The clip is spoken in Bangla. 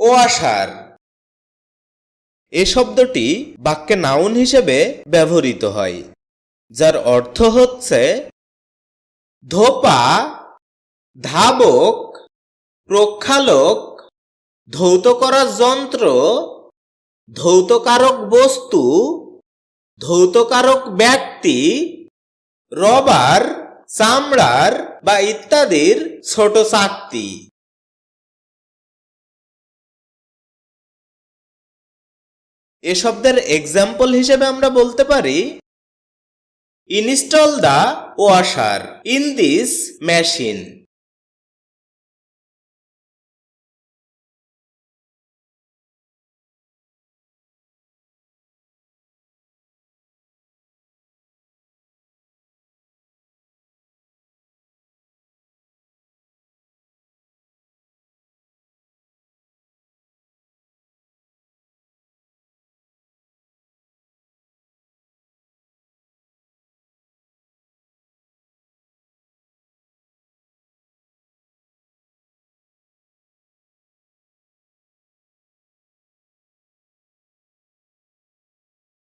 ওয়াশার এ শব্দটি বাক্যে নাউন হিসেবে ব্যবহৃত হয়, যার অর্থ হচ্ছে, ধোপা, ধাবক, প্রক্ষালক ধৌত করার যন্ত্র, ধৌতকারক বস্তু, ধৌতকারক ব্যক্তি, রবার, চামড়ার বা ইত্যাদির ছোট চাকতি। এ শব্দের এক্সাম্পল হিসেবে আমরা বলতে পারি install the washer in this machine